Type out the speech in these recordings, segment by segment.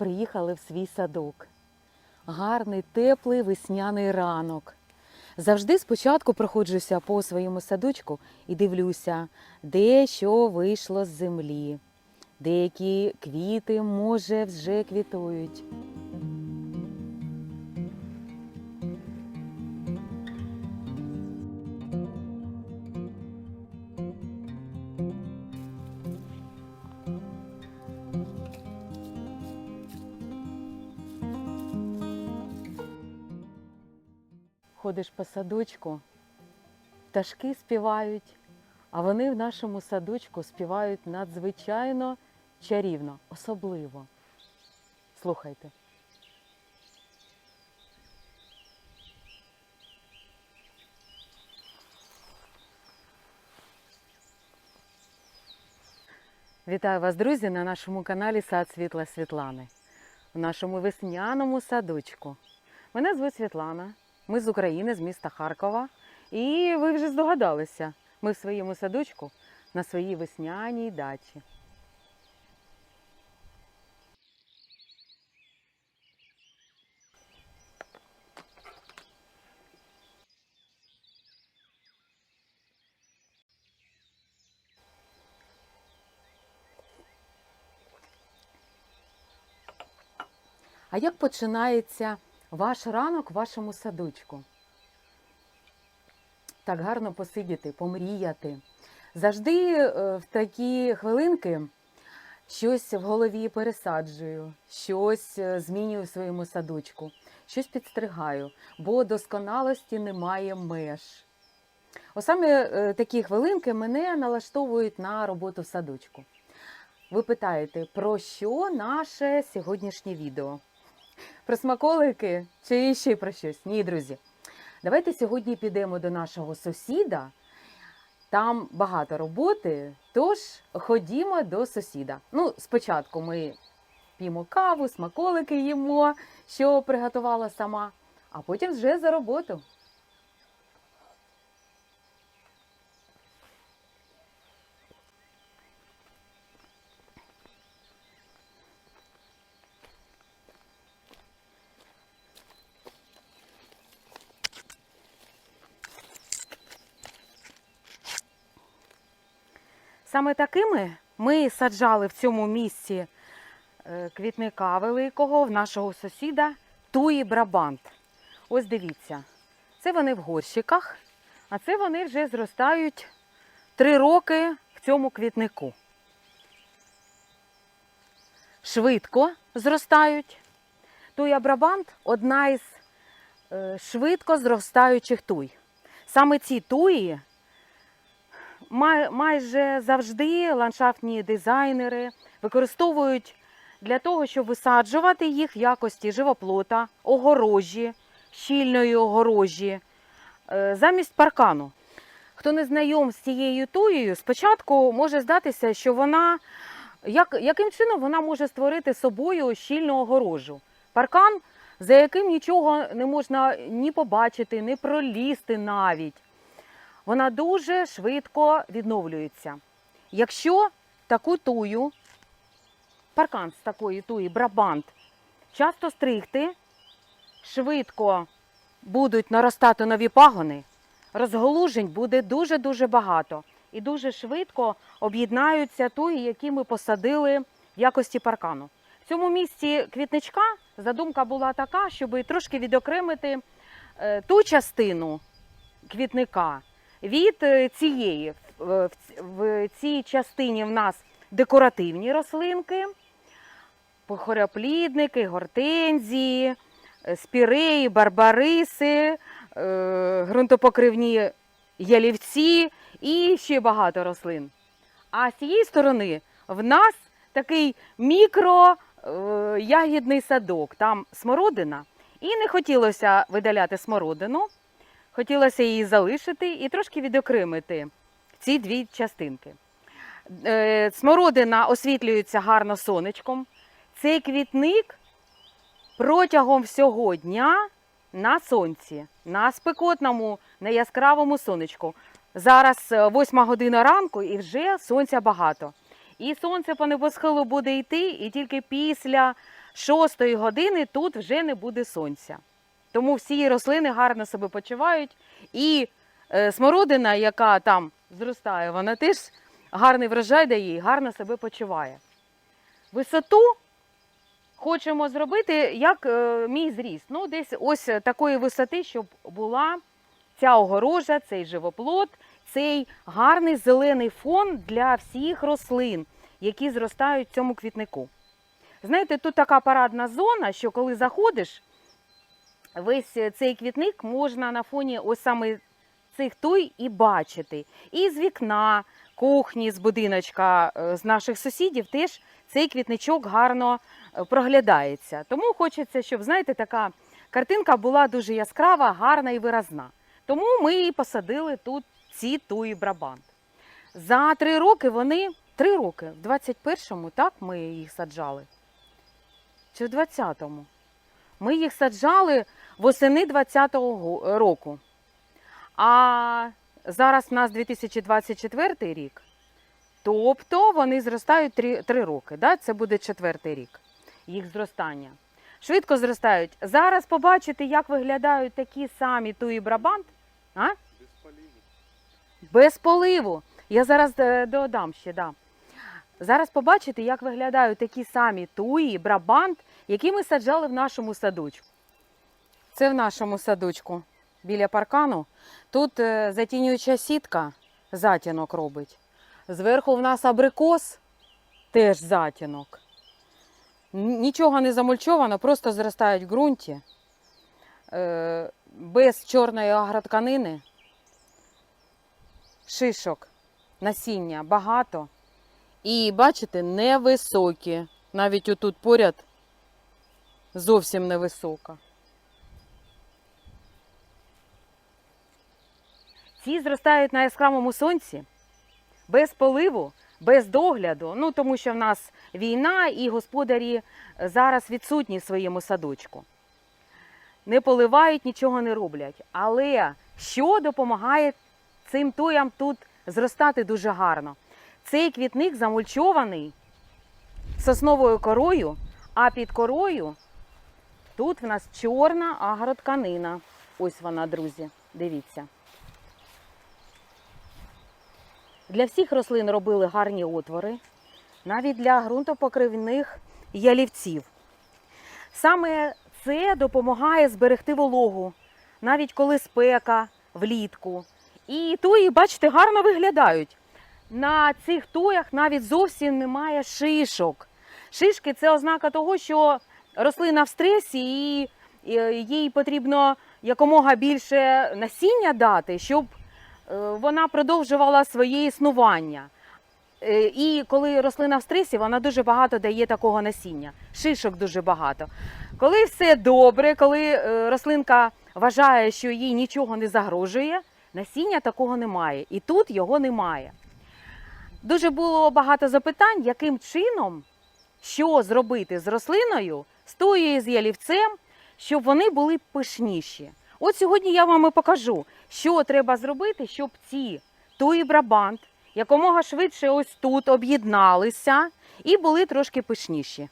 приїхали в свій садок. Гарний, теплий весняний ранок. Завжди спочатку проходжуся по своєму садочку і дивлюся, де що вийшло з землі. Деякі квіти, може, вже квітують. Ходиш по садочку, пташки співають, а вони в нашому садочку співають надзвичайно чарівно, особливо. Слухайте. Вітаю вас, друзі, на нашому каналі Сад Світла Світлани, в нашому весняному садочку. Мене звуть Світлана, ми з України, з міста Харкова. І ви вже здогадалися, ми в своєму садочку на своїй весняній дачі. А як починається ваш ранок в вашому садочку? Так гарно посидіти, помріяти. Завжди е, в такі хвилинки щось в голові пересаджую, щось е, змінюю в своєму садочку, щось підстригаю, бо досконалості немає меж. Ось саме е, такі хвилинки мене налаштовують на роботу в садочку. Ви питаєте, про що наше сьогоднішнє відео? Про смаколики чи ще про щось? Ні, друзі. Давайте сьогодні підемо до нашого сусіда. Там багато роботи, тож ходімо до сусіда. Ну, спочатку ми п'ємо каву, смаколики їмо, що приготувала сама, а потім вже за роботу. Саме такими ми саджали в цьому місці е, квітника великого в нашого сусіда Туї Брабант. Ось дивіться, це вони в горщиках, а це вони вже зростають три роки в цьому квітнику. Швидко зростають. Туя Брабант одна із е, швидко зростаючих туй. Саме ці туї майже завжди ландшафтні дизайнери використовують для того, щоб висаджувати їх в якості живоплота, огорожі, щільної огорожі, е, замість паркану. Хто не знайом з цією туєю, спочатку може здатися, що вона як, яким чином вона може створити собою щільну огорожу. Паркан, за яким нічого не можна ні побачити, ні пролізти навіть вона дуже швидко відновлюється. Якщо таку тую, паркан з такої туї, брабант, часто стригти, швидко будуть наростати нові пагони, розголужень буде дуже-дуже багато. І дуже швидко об'єднаються туї, які ми посадили в якості паркану. В цьому місці квітничка задумка була така, щоб трошки відокремити е, ту частину квітника від е, цієї. В- цій частині в нас декоративні рослинки, похороплідники, гортензії, е, спіреї, барбариси, е, ґрунтопокривні ялівці і ще багато рослин. А з цієї сторони в нас такий мікро е, ягідний садок, там смородина. І не хотілося видаляти смородину. Хотілося її залишити і трошки відокремити ці дві частинки. Е, Смородина освітлюється гарно сонечком. Цей квітник протягом всього дня на сонці, на спекотному, на яскравому сонечку. Зараз е, 8 година ранку і вже сонця багато. І сонце по небосхилу буде йти, і тільки після 6 години тут вже не буде сонця. Тому всі рослини гарно себе почувають. І е, смородина, яка там зростає, вона теж гарний врожай дає і гарно себе почуває. Висоту хочемо зробити як е, мій зріст. Ну, десь ось такої висоти, щоб була ця огорожа, цей живоплод, цей гарний зелений фон для всіх рослин, які зростають в цьому квітнику. Знаєте, тут така парадна зона, що коли заходиш, весь цей квітник можна на фоні ось саме цих туй і бачити. І з вікна, кухні, з будиночка, е, з наших сусідів теж цей квітничок гарно е, проглядається. Тому хочеться, щоб, знаєте, така картинка була дуже яскрава, гарна і виразна. Тому ми і посадили тут ці туї брабант. За три роки вони, три роки, в 21-му, так, ми їх саджали. Чи в 20-му? Ми їх саджали восени 20-го року. А зараз у нас 2024 рік. Тобто вони зростають 3, 3 роки. Да? Це буде четвертий рік їх зростання. Швидко зростають. Зараз побачите, як виглядають такі самі туї брабант. А? Без поліву. Без поливу. Я зараз е, додам ще, да. Зараз побачите, як виглядають такі самі туї, брабант, які ми саджали в нашому садочку. Це в нашому садочку біля паркану. Тут е, затінююча сітка затінок робить. Зверху в нас абрикос, теж затінок. Нічого не замульчовано, просто зростають в ґрунті. Е, без чорної агротканини шишок, насіння багато. І бачите, невисокі. Навіть отут поряд зовсім невисока. Ці зростають на яскравому сонці, без поливу, без догляду. Ну, тому що в нас війна і господарі зараз відсутні в своєму садочку. Не поливають, нічого не роблять. Але що допомагає цим туям тут зростати дуже гарно. Цей квітник замульчований сосновою корою, а під корою тут в нас чорна агротканина. Ось вона, друзі, дивіться. Для всіх рослин робили гарні отвори, навіть для ґрунтопокривних ялівців. Саме це допомагає зберегти вологу, навіть коли спека влітку. І туї, бачите, гарно виглядають. На цих туях навіть зовсім немає шишок. Шишки це ознака того, що рослина в стресі, і і їй потрібно якомога більше насіння дати, щоб е, вона продовжувала своє існування. Е, І коли рослина в стресі, вона дуже багато дає такого насіння. Шишок дуже багато. Коли все добре, коли е, рослинка вважає, що їй нічого не загрожує, насіння такого немає. І тут його немає. Дуже було багато запитань, яким чином, що зробити з рослиною, з тою з ялівцем, щоб вони були пишніші. От сьогодні я вам і покажу, що треба зробити, щоб ці туї брабант якомога швидше ось тут об'єдналися і були трошки пишніші.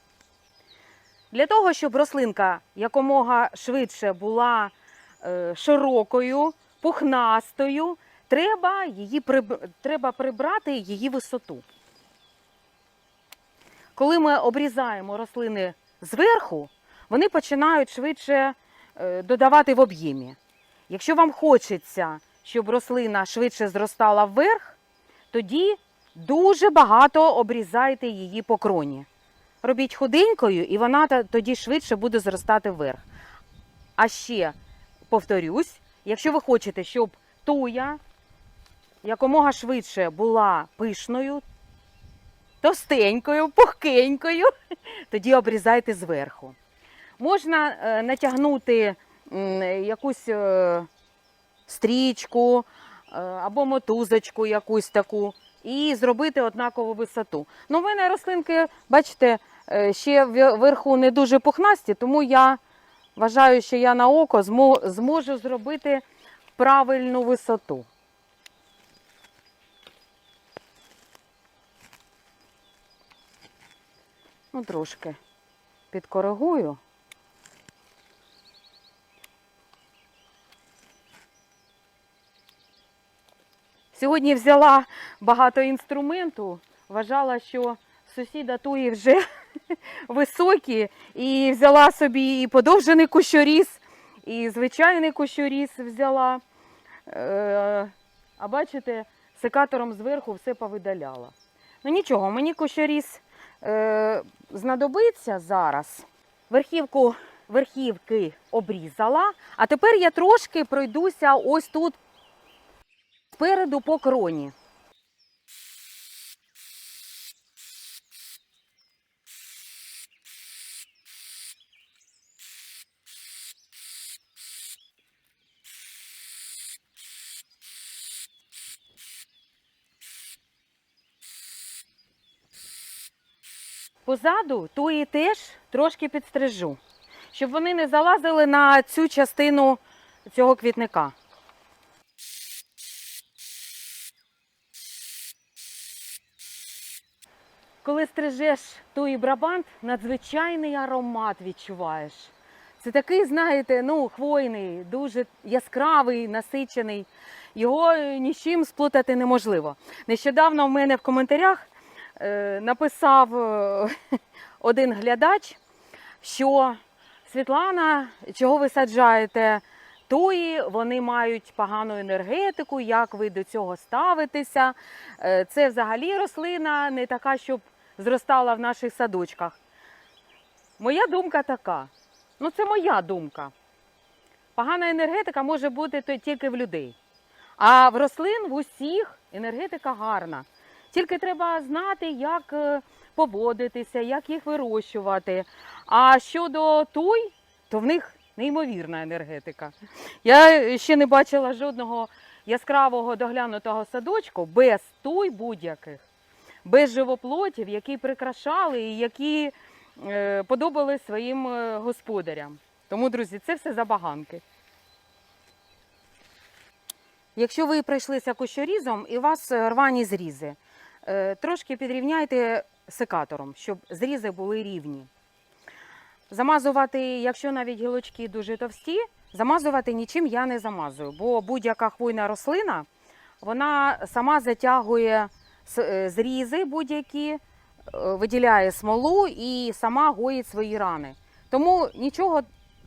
Для того, щоб рослинка якомога швидше була е, широкою, пухнастою, треба, її треба прибрати її висоту. Коли ми обрізаємо рослини зверху, вони починають швидше додавати в об'ємі. Якщо вам хочеться, щоб рослина швидше зростала вверх, тоді дуже багато обрізайте її по кроні. Робіть худенькою, і вона тоді швидше буде зростати вверх. А ще повторюсь, якщо ви хочете, щоб туя якомога швидше була пишною, товстенькою, пухкенькою, тоді обрізайте зверху. Можна е, натягнути якусь е, стрічку е, або мотузочку якусь таку і зробити однакову висоту. Ну, в мене рослинки, бачите, ще вверху не дуже пухнасті, тому я вважаю, що я на око зможу зробити правильну висоту. Ну, трошки. підкоригую. Сьогодні взяла багато інструменту, вважала, що сусіда туї вже високі, і взяла собі і подовжений кущоріз, і звичайний кущоріз взяла. Е, А бачите, секатором зверху все повидаляла. Ну нічого, мені кущоріз е, знадобиться зараз. Верхівку верхівки обрізала, а тепер я трошки пройдуся ось тут спереду по кроні. Позаду туї теж трошки підстрижу, щоб вони не залазили на цю частину цього квітника. Коли стрижеш туї брабант, надзвичайний аромат відчуваєш. Це такий, знаєте, ну, хвойний, дуже яскравий, насичений. Його е, ні з чим сплутати неможливо. Нещодавно в мене в коментарях е, написав е, один глядач, що Світлана, чого ви саджаєте? Туї, вони мають погану енергетику, як ви до цього ставитеся. Е, Це взагалі рослина не така, щоб зростала в наших садочках. Моя думка така. Ну, це моя думка. Погана енергетика може бути тільки в людей. А в рослин в усіх енергетика гарна. Тільки треба знати, як е, поводитися, як їх вирощувати. А щодо туй, то в них неймовірна енергетика. Я ще не бачила жодного яскравого доглянутого садочку без туй будь-яких, без живоплотів, які прикрашали і які е, подобались своїм е, господарям. Тому, друзі, це все забаганки. Якщо ви пройшлися кущорізом і у вас е, рвані зрізи, трошки підрівняйте секатором, щоб зрізи були рівні. Замазувати, якщо навіть гілочки дуже товсті, замазувати нічим я не замазую, бо будь-яка хвойна рослина вона сама затягує зрізи будь-які, е, виділяє смолу і сама гоїть свої рани. Тому нічого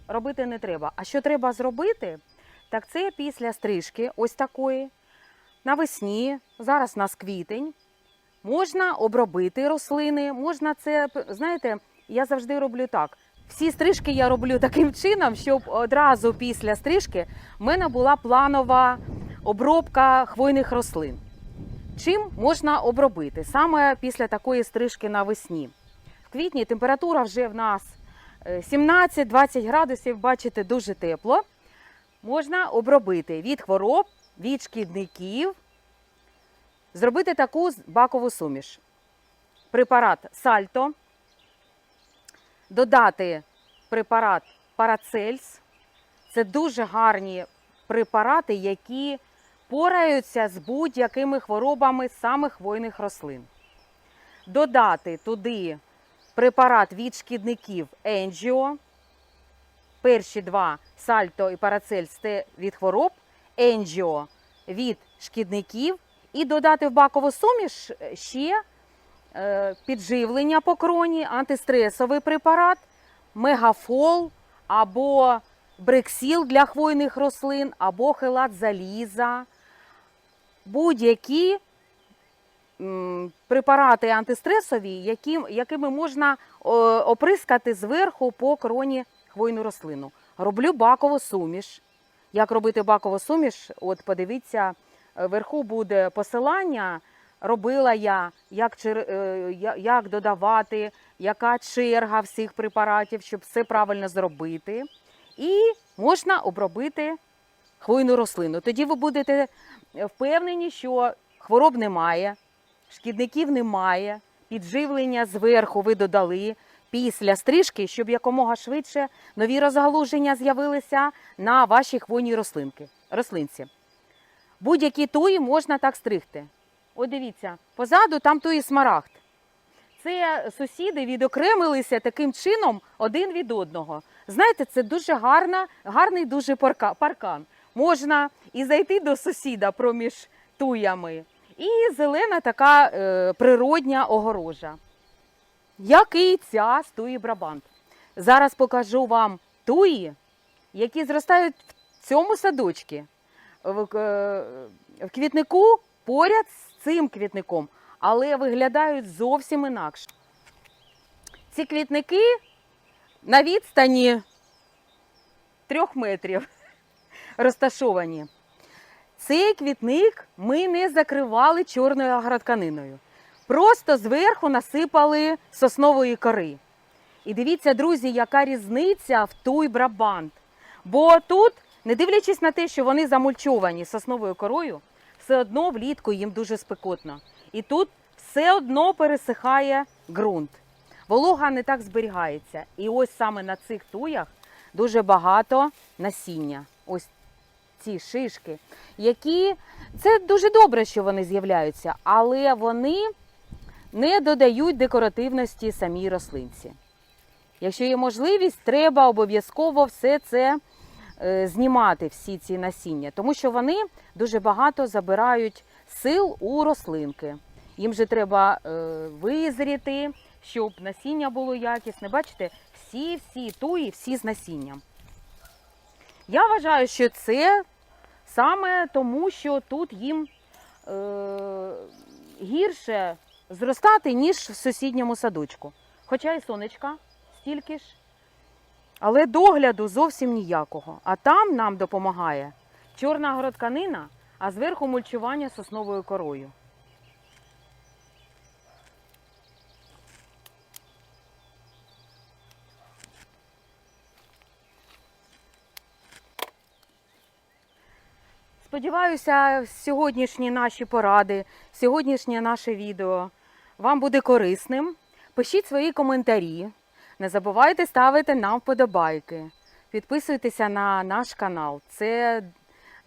робити не треба. А що треба зробити, так це після стрижки, ось такої, навесні, зараз у нас квітень, можна обробити рослини, можна це, знаєте, я завжди роблю так. Всі стрижки я роблю таким чином, щоб одразу після стрижки в мене була планова обробка хвойних рослин. Чим можна обробити саме після такої стрижки навесні? В квітні температура вже в нас е, 17-20 градусів, бачите, дуже тепло. Можна обробити від хвороб, від шкідників, зробити таку бакову суміш. Препарат сальто, додати препарат Парацельс. Це дуже гарні препарати, які пораються з будь-якими хворобами саме хвойних рослин. Додати туди препарат від шкідників Енджіо. Перші два сальто і парацельс це від хвороб, енджіо від шкідників. І додати в бакову суміш ще е, підживлення по кроні, антистресовий препарат, мегафол або брексіл для хвойних рослин, або хелат заліза. Будь-які препарати антистресові, які, якими можна оприскати зверху по кроні хвойну рослину. Роблю бакову суміш. Як робити бакову суміш? От подивіться, е, вверху буде посилання. Робила я, як, е, як додавати, яка черга всіх препаратів, щоб все правильно зробити. І можна обробити хвойну рослину. Тоді ви будете е, впевнені, що хвороб немає, шкідників немає, підживлення зверху ви додали після стрижки, щоб якомога швидше нові розгалуження з'явилися на вашій хвойній рослинки, рослинці. Будь-які туї можна так стригти. От дивіться, позаду там туї смарагд. це сусіди відокремилися таким чином один від одного. Знаєте, це дуже гарна, гарний дуже парка, паркан. Можна і зайти до сусіда проміж туями, і зелена така е, природня огорожа. Як і ця з Брабант. Зараз покажу вам туї, які зростають в цьому садочці. В, е, в квітнику поряд з цим квітником, але виглядають зовсім інакше. Ці квітники на відстані трьох метрів розташовані. Цей квітник ми не закривали чорною агротканиною. Просто зверху насипали соснової кори. І дивіться, друзі, яка різниця в туй брабант. Бо тут, не дивлячись на те, що вони замульчовані сосновою корою, все одно влітку їм дуже спекотно. І тут все одно пересихає ґрунт. Волога не так зберігається. І ось саме на цих туях дуже багато насіння. Ось ці шишки, які це дуже добре, що вони з'являються, але вони не додають декоративності самій рослинці. Якщо є можливість, треба обов'язково все це е, знімати, всі ці насіння, тому що вони дуже багато забирають сил у рослинки. Їм же треба е, визріти, щоб насіння було якісне. Бачите, всі-всі туї, всі з насінням. Я вважаю, що це саме тому, що тут їм е, гірше зростати, ніж в сусідньому садочку. Хоча і сонечка стільки ж. Але догляду зовсім ніякого. А там нам допомагає чорна городканина, а зверху мульчування сосновою корою. Сподіваюся, сьогоднішні наші поради, сьогоднішнє наше відео вам буде корисним. Пишіть свої коментарі. Не забувайте ставити нам вподобайки. Підписуйтеся на наш канал. Це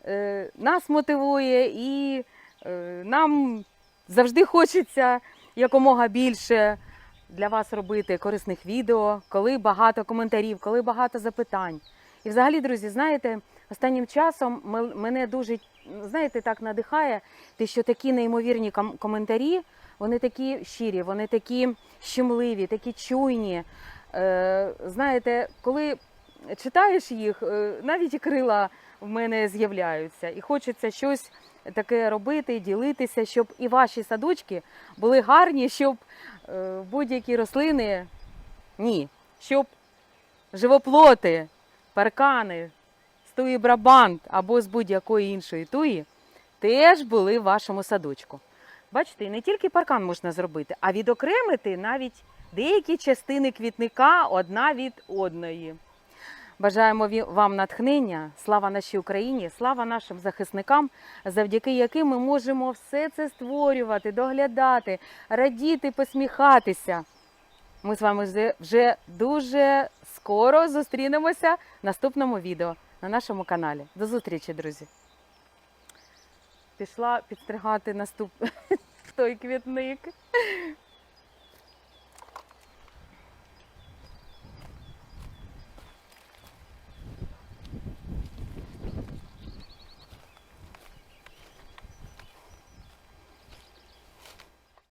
е, нас мотивує і е, нам завжди хочеться якомога більше для вас робити корисних відео, коли багато коментарів, коли багато запитань. І взагалі, друзі, знаєте, останнім часом мене дуже знаєте, так надихає, те, що такі неймовірні коментарі, вони такі щирі, вони такі щемливі, такі чуйні. Е, знаєте, коли читаєш їх, е, навіть і крила в мене з'являються, і хочеться щось таке робити, ділитися, щоб і ваші садочки були гарні, щоб е, будь-які рослини, ні, щоб живоплоти, паркани, туї брабант або з будь-якої іншої туї теж були в вашому садочку. Бачите, не тільки паркан можна зробити, а відокремити навіть деякі частини квітника одна від одної. Бажаємо вам натхнення, слава нашій Україні, слава нашим захисникам, завдяки яким ми можемо все це створювати, доглядати, радіти, посміхатися. Ми з вами вже- дуже скоро зустрінемося в наступному відео на нашому каналі. До зустрічі, друзі! Пішла підстригати наступ той квітник.